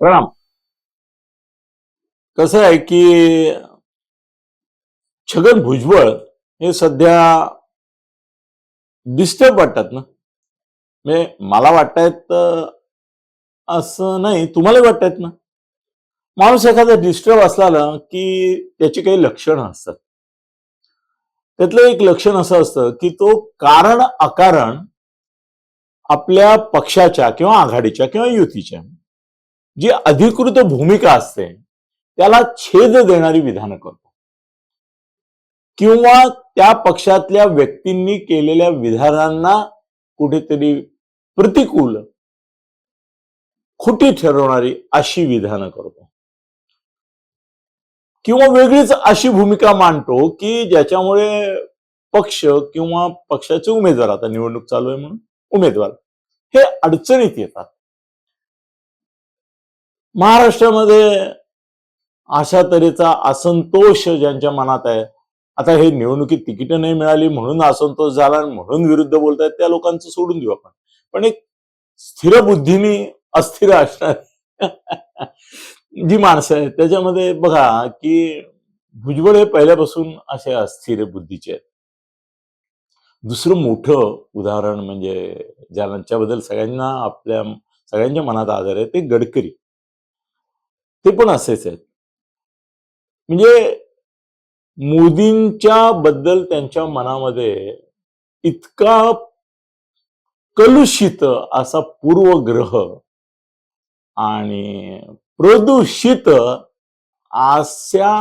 प्रणाम. कसं आहे की छगन भुजबळ हे सध्या डिस्टर्ब वाटतात ना? म्हणजे मला वाटतायत असं नाही तुम्हाला वाटतायत ना? माणूस एखादा डिस्टर्ब असला ना की त्याची काही लक्षणं असतात. त्यातलं एक लक्षण असं असतं की तो कारण अकारण आपल्या पक्षाच्या किंवा आघाडीच्या किंवा युतीच्या जी अधिकृत भूमिका असते त्याला छेद देणारी विधानं करतो. किंवा त्या पक्षातल्या व्यक्तींनी केलेल्या विधानांना कुठेतरी प्रतिकूल खोटी ठरवणारी अशी विधानं करतो. किंवा वेगळीच अशी भूमिका मांडतो की ज्याच्यामुळे पक्ष किंवा पक्षाचे उमेदवार आता निवडणूक चालू आहे म्हणून उमेदवार हे अडचणीत येतात. महाराष्ट्रामध्ये अशा तऱ्हेचा असंतोष ज्यांच्या मनात आहे आता हे निवडणुकीत तिकीट नाही मिळाली म्हणून असंतोष झाला म्हणून विरुद्ध बोलतायत त्या लोकांचं सोडून देऊ आपण. पण एक स्थिर बुद्धीने अस्थिर असणार जी माणसं आहेत त्याच्यामध्ये बघा की भुजबळ हे पहिल्यापासून असे अस्थिर बुद्धीचे आहेत. दुसरं मोठं उदाहरण म्हणजे ज्यांच्याबद्दल सगळ्यांना आपल्या सगळ्यांच्या मनात आदर आहे ते गडकरी. ते पण असेच आहेत. म्हणजे मोदींच्या बद्दल त्यांच्या मनामध्ये इतका कलुषित असा पूर्वग्रह आणि प्रदूषित अशा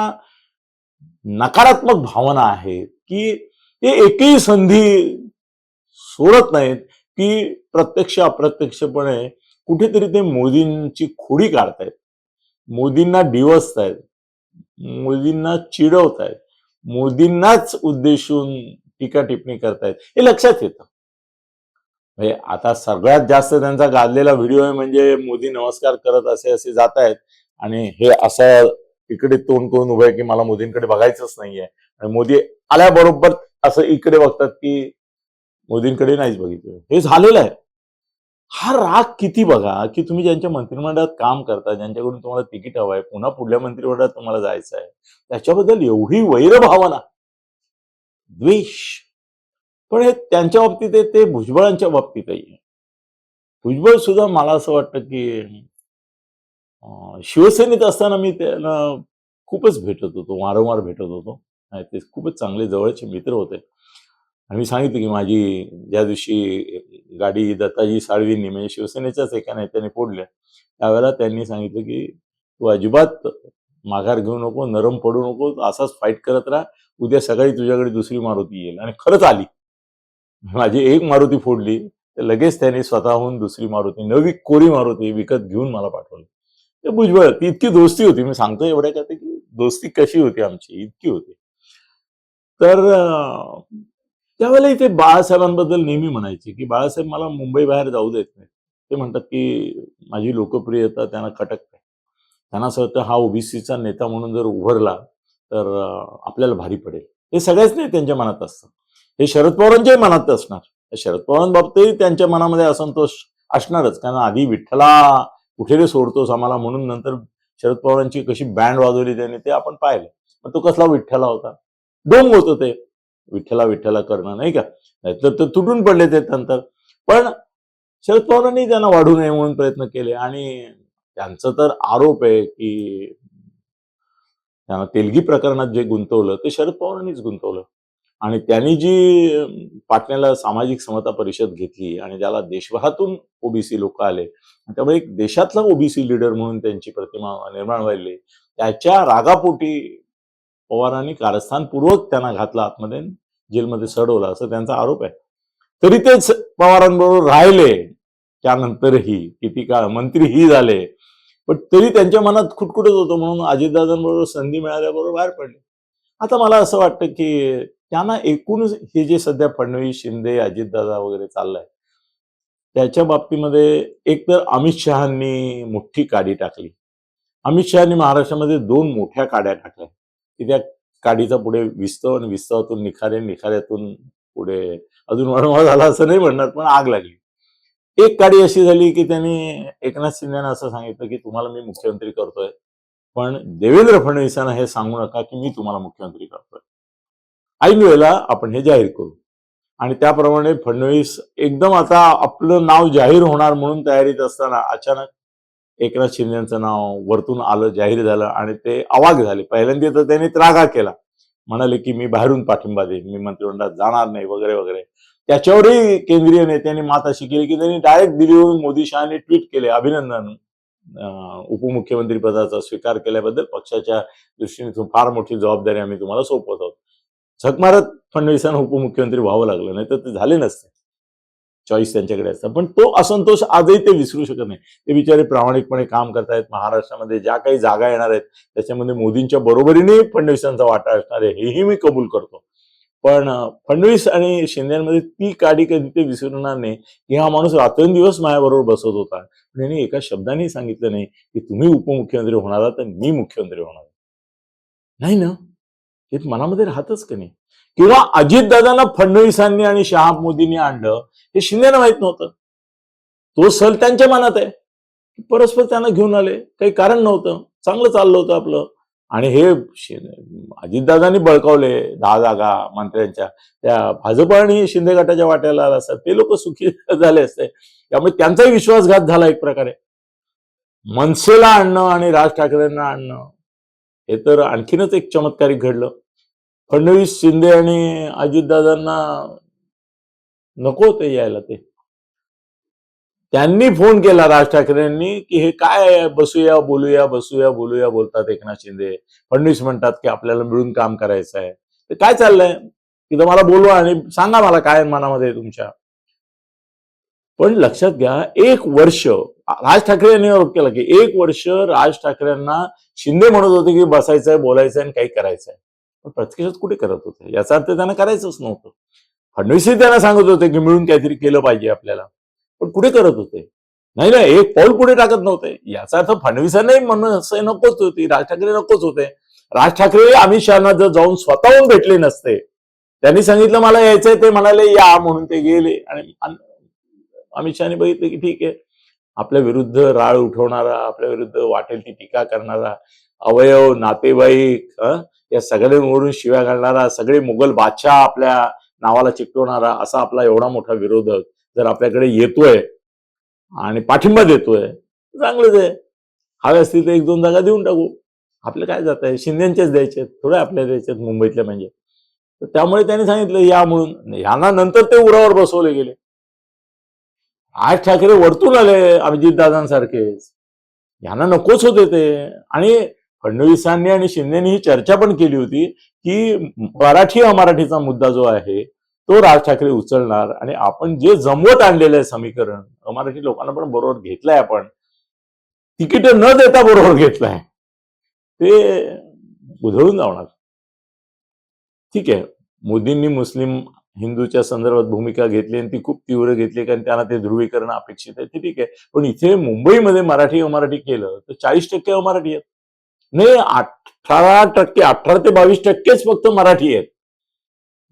नकारात्मक भावना आहेत की ते एकही संधी सोडत नाहीत की प्रत्यक्ष अप्रत्यक्षपणे कुठेतरी ते मोदींची खोडी काढतायत. मोदींना डिवसतायत मोदींना चिडवतायत. मोदींनाच उद्देशून टीका टिप्पणी करतायत. हे लक्षात येतं. म्हणजे आता सगळ्यात जास्त त्यांचा गाजलेला व्हिडिओ आहे म्हणजे मोदी नमस्कार करत असे असे जात आहेत आणि हे असं इकडे तोंड करून उभं आहे की मला मोदींकडे बघायचंच नाहीये. आणि मोदी आल्याबरोबर असं इकडे बघतात की मोदींकडे नाहीच बघितलं. हे झालेलं आहे. हा राग किती बघा की तुम्ही ज्यांच्या मंत्रिमंडळात काम करता ज्यांच्याकडून तुम्हाला तिकीट हवं आहे पुन्हा पुढल्या मंत्रिमंडळात तुम्हाला जायचं आहे त्याच्याबद्दल एवढी वैरभावना. द्वेष. पण हे त्यांच्या बाबतीत आहे ते भुजबळांच्या बाबतीतही आहे. भुजबळ सुद्धा मला असं वाटतं की शिवसेनेत असताना मी त्याला खूपच भेटत होतो वारंवार भेटत होतो. ते खूपच चांगले जवळचे मित्र होते. आणि मी सांगितलं की माझी ज्या दिवशी गाडी दत्ताजी साळवींनी म्हणजे शिवसेनेच्याच एका नेत्याने फोडल्या. त्यावेळेला त्यांनी सांगितलं की तू अजिबात माघार घेऊ नको नरम पडू नको असाच फाईट करत राहा. उद्या सकाळी तुझ्याकडे दुसरी मारुती येईल. आणि खरंच आली. माझी एक मारुती फोडली तर लगेच त्यांनी स्वतःहून दुसरी मारुती नवी कोरी मारुती विकत घेऊन मला पाठवली. ते भुजबळ ती इतकी दोस्ती होती. मी सांगतो एवढ्या का की दोस्ती कशी होती आमची? इतकी होती. तर त्यावेळेला इथे बाळासाहेबांबद्दल नेहमी म्हणायचे की बाळासाहेब मला मुंबई बाहेर जाऊ देत नाही ते म्हणतात की माझी लोकप्रियता त्यांना खटकते त्यांना असं वाटतं हा ओबीसीचा नेता म्हणून जर उभारला तर आपल्याला भारी पडेल. हे सगळ्याच नाही त्यांच्या मनात असतं. हे शरद पवारांच्याही मनात असणार. शरद पवारांबाबतही त्यांच्या मनामध्ये असंतोष असणारच. कारण आधी विठ्ठला कुठे रे सोडतोस आम्हाला म्हणून नंतर शरद पवारांची कशी बँड वाजवली त्याने ते आपण पाहिलं. पण तो कसला विठ्ठला होता? डोंग होतं ते. विठ्ठला विठ्ठला करणं नाही का? नाहीतर तर तुटून पडले ते नंतर पण शरद पवारांनी त्यांना वाढू नये म्हणून प्रयत्न केले. आणि त्यांचं तर आरोप आहे की त्यांना तेलगी प्रकरणात जे गुंतवलं ते शरद पवारांनीच गुंतवलं. आणि त्यांनी जी पाटण्याला सामाजिक समता परिषद घेतली आणि ज्याला देशभरातून ओबीसी लोक आले त्यामुळे एक देशातला ओबीसी लीडर म्हणून त्यांची प्रतिमा निर्माण व्हायली. त्याच्या रागापोटी पवारांनी कारस्थानपूर्वक त्यांना घातला आतमध्ये जेलमध्ये सडवलं असं त्यांचा आरोप आहे. तरी तेच पवारांबरोबर राहिले त्यानंतरही किती काळ मंत्रीही झाले पण तरी त्यांच्या मनात खुटखुटत होतं म्हणून अजितदादांबरोबर संधी मिळाल्याबरोबर बाहेर पडले. आता मला असं वाटतं की त्यांना एकूणच हे जे सध्या फडणवीस शिंदे अजितदादा वगैरे चाललंय त्याच्या बाबतीमध्ये एकतर अमित शहानी मोठी काडी टाकली. अमित शहानी महाराष्ट्रामध्ये दोन मोठ्या काड्या टाकल्या. की त्या काडीचा पुढे विस्तव आणि विस्तवातून निखारे निखाऱ्यातून पुढे अजून वाढवा झाला असं नाही म्हणणार पण आग लागली. एक काडी अशी झाली की त्यांनी एकनाथ शिंदेना असं सांगितलं की तुम्हाला मी मुख्यमंत्री करतोय पण देवेंद्र फडणवीसांना हे सांगू नका की मी तुम्हाला मुख्यमंत्री करतोय. ऐन वेळेला आपण हे जाहीर करू. आणि त्याप्रमाणे फडणवीस एकदम आता आपलं नाव जाहीर होणार म्हणून तयारीत असताना अचानक एकनाथ शिंदेचं नाव वरतून आलं जाहीर झालं आणि ते अवाक झाले. पहिल्यांदा तर त्यांनी त्रागा केला. म्हणाले की मी बाहेरून पाठिंबा देईन. मी मंत्रिमंडळात जाणार नाही वगैरे वगैरे. त्याच्यावरही केंद्रीय नेत्यांनी मात अशी केली की त्यांनी डायरेक्ट दिल्लीवरून मोदी शहाने ट्विट केले अभिनंदन. उपमुख्यमंत्री पदाचा स्वीकार केल्याबद्दल पक्षाच्या दृष्टीने फार मोठी जबाबदारी आम्ही तुम्हाला सोपवत आहोत. झक मारत फडणवीसांना उपमुख्यमंत्री व्हावं लागलं नाही तर ते झाले नसते. चॉईस त्यांच्याकडे असतं. पण तो असंतोष आजही ते विसरू शकत नाही. ते बिचारे प्रामाणिकपणे काम करतायत. महाराष्ट्रामध्ये ज्या काही जागा येणार आहेत त्याच्यामध्ये मोदींच्या बरोबरीने फडणवीसांचा वाटा असणार आहे. हेही मी कबूल करतो. पण फडणवीस आणि शिंदेमध्ये ती काडी कधी ते विसरणार नाही. की हा माणूस रात्रंदिवस माझ्याबरोबर बसत होता. पण यांनी एका शब्दाने सांगितलं नाही की तुम्ही उपमुख्यमंत्री होणार आहात तर मी मुख्यमंत्री होणार नाही ना? हे मनामध्ये राहतच का नाही? किंवा अजितदादांना फडणवीसांनी आणि शहा मोदींनी आणलं हे शिंदेना माहीत नव्हतं. तो सल त्यांच्या मनात आहे. परस्पर त्यांना घेऊन आले. काही कारण नव्हतं. चांगलं चाललं होतं आपलं. आणि हे अजितदादांनी बळकावले दहा जागा मंत्र्यांच्या. त्या भाजप आणि शिंदे गटाच्या वाट्याला आला असतात ते लोक सुखी झाले असते. त्यामुळे त्यांचाही विश्वासघात झाला एक प्रकारे. मनसेला आणणं आणि राज ठाकरेंना आणणं. हे तर आणखीनच एक चमत्कारिक घडलं. फडणवीस शिंदे आणि अजितदादांना नको होते यायला ते. त्यांनी फोन केला राज ठाकरेंनी की हे काय आहे? बसूया बोलूया बसूया बोलूया बोलतात एकनाथ शिंदे. फडणवीस म्हणतात की आपल्याला मिळून काम करायचं आहे. ते काय चाललंय? तिथं मला बोलवा आणि सांगा मला काय मनामध्ये तुमच्या. पण लक्षात घ्या एक वर्ष राज ठाकरे यांनी आरोप केला की एक वर्ष राज ठाकरेंना शिंदे म्हणत होते की बसायचंय बोलायचंय आणि काही करायचंय. पण प्रत्यक्षात कुठे करत होते? याचा अर्थ त्यांना करायचंच नव्हतं. फडणवीसही त्यांना सांगत होते की मिळून काहीतरी केलं पाहिजे आपल्याला. पण कुठे करत होते? नाही ना एक पाऊल पुढे टाकत नव्हते. याचा अर्थ फडणवीसांनाही मनसे असं नकोच होती राज ठाकरे नकोच होते. राज ठाकरे अमित शहाना जर जाऊन स्वतःहून भेटले नसते त्यांनी सांगितलं मला यायचंय ते म्हणाले या म्हणून ते गेले. आणि अमित शहाने बघितलं की ठीक आहे. आपल्या विरुद्ध राळ उठवणारा आपल्या विरुद्ध वाटेल ती टीका करणारा अवयव नातेवाईक या सगळ्यांवरून शिव्या घालणारा सगळे मुघल बादशाह आपल्या नावाला चिकटवणारा असा आपला एवढा मोठा विरोधक जर आपल्याकडे येतोय आणि पाठिंबा देतोय चांगलंच आहे. हवे असतील तर एक दोन जागा देऊन टाकू. आपलं काय जात आहे शिंदेचेच द्यायचे थोडे आपल्या द्यायचे मुंबईतल्या म्हणजे. तर त्यामुळे त्यांनी सांगितलं या म्हणून यांना नंतर ते उरावर बसवले गेले. आज ठाकरे वरतून आले अभिजितदादांसारखेच यांना नकोच होते ते. आणि फडणवीसांनी आणि शिंदेनी ही चर्चा पण केली होती की मराठी अमराठीचा मुद्दा जो आहे तो राज ठाकरे उचलणार आणि आपण जे जमवत आणलेलं आहे समीकरण अमराठी लोकांना पण बरोबर घेतलंय आपण. तिकीट न देता बरोबर घेतलंय. ते उधळून जाणार. ठीक आहे. मोदींनी मुस्लिम हिंदूच्या संदर्भात भूमिका घेतली आणि ती खूप तीव्र घेतली कारण त्यांना ते ध्रुवीकरण अपेक्षित आहे. ते ठीक आहे. पण इथे मुंबईमध्ये मराठी अमराठी केलं तर चाळीस टक्के अमराठी आहेत. नाही अठरा टक्के अठरा ते बावीस टक्केच फक्त मराठी आहेत.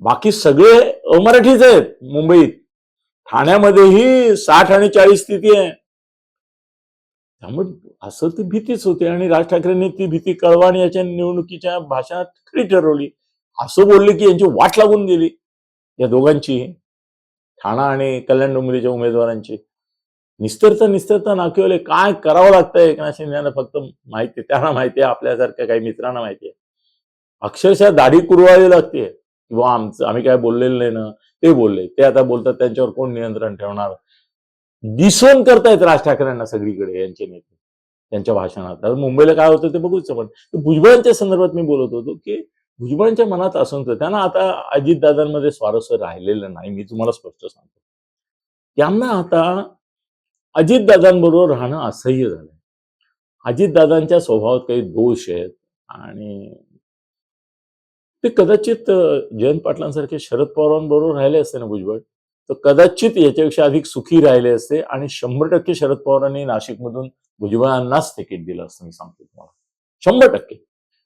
बाकी सगळे अमराठीच आहेत मुंबईत. ठाण्यामध्येही साठ आणि चाळीस स्थिती आहे. त्यामुळे असं ती भीतीच होती आणि राज ठाकरेंनी ती भीती कळवा आणि याच्या निवडणुकीच्या भाषणात खरी ठरवली. असं बोलले की यांची वाट लागून गेली. या दोघांची ठाणा आणि कल्याण डोंबिवलीच्या उमेदवारांची. निस्तरता निस्तरता नाकेवले काय करावं लागतंय एकनाथ शिंदे यांना फक्त माहिती त्यांना माहिती आहे आपल्यासारख्या काही मित्रांना माहिती आहे. अक्षरशः दाढी कुरवावी लागते. किंवा आमचं आम्ही काय बोललेलं नाही ना ते बोलले. ते आता बोलतात त्यांच्यावर कोण नियंत्रण ठेवणार? दिसून करतायत राज ठाकरेंना सगळीकडे यांचे नेते त्यांच्या भाषणात. आता मुंबईला काय होतं ते बघूच आपण. भुजबळांच्या संदर्भात मी बोलत होतो की भुजबळांच्या मनात असं त्यांना आता अजितदादांमध्ये स्वारस्य राहिलेलं नाही मी तुम्हाला स्पष्ट सांगतो. त्यांना आता अजितदादांबरोबर राहणं असह्य झालंय. अजितदादांच्या स्वभावात काही दोष आहेत आणि ते कदाचित जयंत पाटलांसारखे शरद पवारांबरोबर राहिले असते ना भुजबळ तर कदाचित याच्यापेक्षा अधिक सुखी राहिले असते आणि शंभर टक्के शरद पवारांनी नाशिकमधून भुजबळांनाच तिकीट दिलं असतं मी सांगतो तुम्हाला. शंभर टक्के.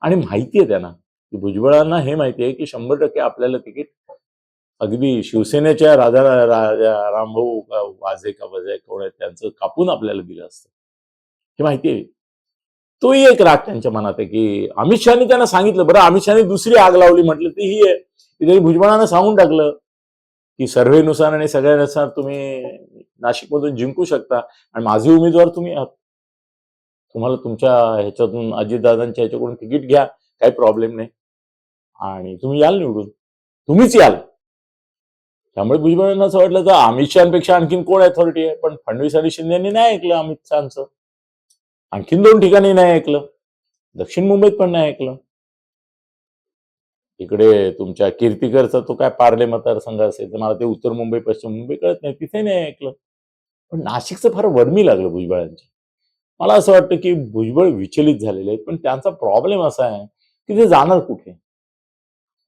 आणि माहिती आहे त्यांना की भुजबळांना हे माहिती आहे की शंभर टक्के आपल्याला तिकीट अगदी शिवसेनेच्या राजा रामभाऊ का वाजे का वजे कोण आहे त्यांचं कापून आपल्याला दिलं असतं. हे माहिती आहे. तोही एक राग त्यांच्या मनात आहे की अमित शहानी त्यांना सांगितलं बरं अमित शहानी दुसरी आग लावली म्हटलं ती ही आहे. की तरी भुजबळांना सांगून टाकलं की सर्व्हेनुसार आणि सगळ्यानुसार तुम्ही नाशिकमधून जिंकू शकता आणि माझे उमेदवार तुम्ही आहात. तुम्हाला तुमच्या ह्याच्यातून अजितदादांच्या ह्याच्याकडून तिकीट घ्या काही प्रॉब्लेम नाही. आणि तुम्ही याल निवडून. तुम्हीच याल. त्यामुळे भुजबळांना असं वाटलं तर अमित शहापेक्षा आणखीन कोण अथॉरिटी आहे? पण फडणवीस आणि शिंदेनी नाही ऐकलं अमित शहाचं. आणखीन दोन ठिकाणी नाही ऐकलं. दक्षिण मुंबईत पण नाही ऐकलं. इकडे तुमच्या कीर्तिकरचा तो काय पार्ले मतदारसंघ असेल तर मला ते उत्तर मुंबई पश्चिम मुंबई कळत नाही तिथे नाही ऐकलं. पण नाशिकचं फार वर्मी लागलं भुजबळांची. मला असं वाटतं की भुजबळ विचलित झालेले आहेत पण त्यांचा प्रॉब्लेम असा आहे की ते जाणार कुठे?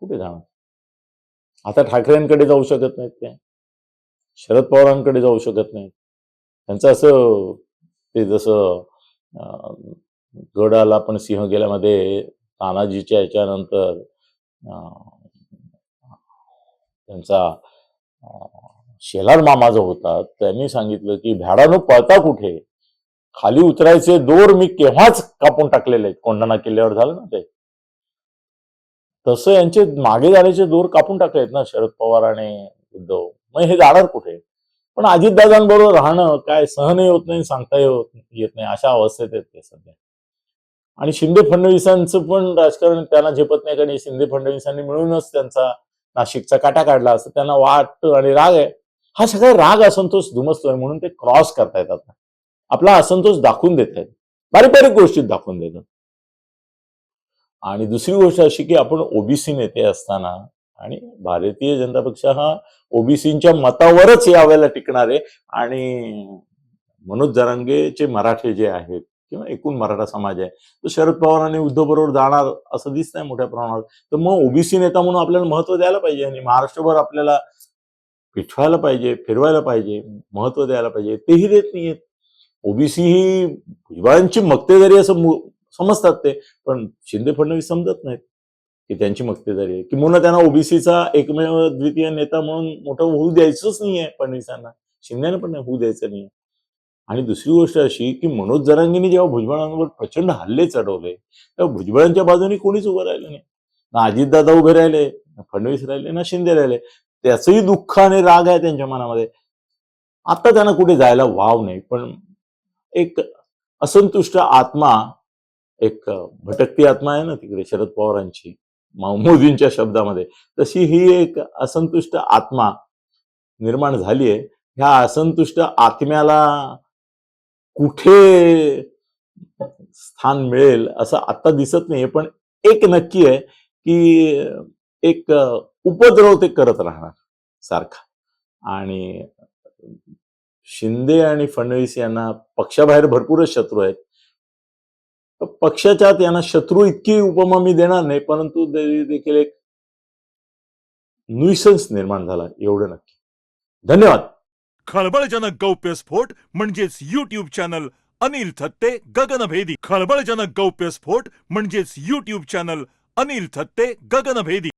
कुठे जाणार? आता ठाकरेंकडे जाऊ शकत नाहीत ते शरद पवारांकडे जाऊ शकत नाहीत. त्यांचं असं ते जसं गडाला पण सिंह गेल्यामध्ये तानाजीच्या याच्यानंतर अं, त्यांचा शेलार मामा जो होता त्यांनी सांगितलं की भ्याडानो पळता कुठे? खाली उतरायचे दोर मी केव्हाच कापून टाकलेले आहेत. कोंढाणा किल्ल्यावर झालं ना ते? तसं यांचे मागे झाल्याचे दोर कापून टाकलेत ना शरद पवार आणि उद्धव. मग हे जाणार कुठे? पण अजितदादांबरोबर राहणं काय सहनही होत नाही सांगताही होत येत नाही अशा अवस्थेत आहेत ते सध्या. आणि शिंदे फडणवीसांचं पण राजकारण त्यांना झेपत नाही कारण शिंदे फडणवीसांनी मिळूनच त्यांचा नाशिकचा काटा काढला असं त्यांना वाट आणि राग आहे. हा सगळा राग असंतोष धुमसतोय म्हणून ते क्रॉस करतायत आता आपला असंतोष दाखवून देत आहेत. बारीक बारीक गोष्टीत दाखवून देतात. आणि दुसरी गोष्ट अशी की आपण ओबीसी नेते असताना आणि भारतीय जनता पक्ष हा ओबीसीच्या मतावरच यावेळेला टिकणारे आणि मनोज जरांगेचे मराठे जे आहेत किंवा एकूण मराठा समाज आहे तो शरद पवार आणि उद्धव बरोबर जाणार असं दिसतंय मोठ्या प्रमाणात तर मग ओबीसी नेता म्हणून आपल्याला महत्त्व द्यायला पाहिजे आणि महाराष्ट्रभर आपल्याला पिठवायला पाहिजे फिरवायला पाहिजे महत्त्व द्यायला पाहिजे तेही देत नाहीयेत. ओबीसी ही भुजबळांची मक्तेदारी असं समजतात ते पण शिंदे फडणवीस समजत नाहीत की त्यांची मक्तेदारी आहे. किंवा त्यांना ओबीसीचा एकमेव द्वितीय नेता म्हणून मोठं होऊ द्यायचंच नाहीये फडणवीसांना. शिंदेना पण होऊ द्यायचं नाही आणि दुसरी गोष्ट अशी की मनोज जरांगीने जेव्हा भुजबळांवर प्रचंड हल्ले चढवले तेव्हा भुजबळांच्या बाजूने कोणीच उभं राहिलं नाही. ना अजितदादा उभे राहिले ना फडणवीस राहिले ना शिंदे राहिले. त्याचंही दुःख आणि राग आहे त्यांच्या मनामध्ये. आता त्यांना कुठे जायला वाव नाही पण एक असंतुष्ट आत्मा एक भटकती आत्मा आहे ना तिकडे शरद पवारांची मोदींच्या शब्दामध्ये. तशी ही एक असंतुष्ट आत्मा निर्माण झाली आहे. ह्या असंतुष्ट आत्म्याला कुठे स्थान मिळेल असं आता दिसत नाहीये पण एक नक्की आहे की एक उपद्रव ते करत राहणार सारखा. आणि शिंदे आणि फडणवीस यांना पक्षाबाहेर भरपूरच शत्रू आहेत. पक्षाच्या यांना शत्रू इतकी उपमा मी देणार नाही परंतु देखील एक नुइसन्स निर्माण झाला एवढं नक्की. धन्यवाद. खळबळजनक गौप्यस्फोट म्हणजेच युट्यूब चॅनल अनिल थत्ते गगनभेदी. खळबळजनक गौप्यस्फोट म्हणजेच युट्यूब चॅनल अनिल थत्ते गगनभेदी.